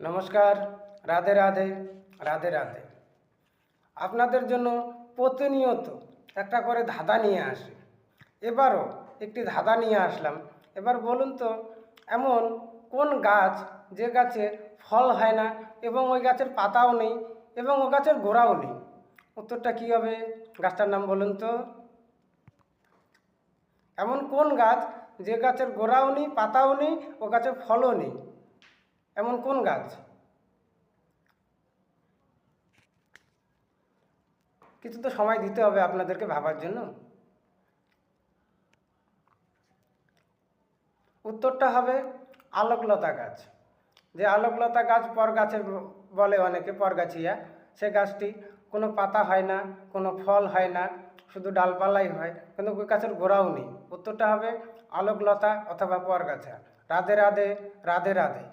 নমস্কার, রাধে রাধে রাধে রাধে। আপনাদের জন্য প্রতিনিয়ত একটা করে ধাঁধা নিয়ে আসি। এবারও একটি ধাঁধা নিয়ে আসলাম। এবার বলুন তো, এমন কোন গাছ যে গাছে ফল হয় না এবং ওই গাছের পাতাও নেই এবং ও গাছের গোড়াও নেই? উত্তরটা কী হবে? গাছটার নাম বলুন তো। এমন কোন গাছ যে গাছের গোড়াও নেই, পাতাও নেই, ও গাছের ফলও নেই? এমন কোন গাছ? কিছু তো সময় দিতে হবে আপনাদেরকে ভাবার জন্য। উত্তরটা হবে আলোকলতা গাছ। যে আলোকলতা গাছ পর গাছের বলে অনেকে পরগাছিয়া সে গাছটি কোনো পাতা হয় না, কোনো ফল হয় না, শুধু ডালপালাই হয়, কিন্তু ওই গাছের গোড়াও নেই। উত্তরটা হবে আলোকলতা অথবা পরগাছা রাধে রাধে রাধে রাধে।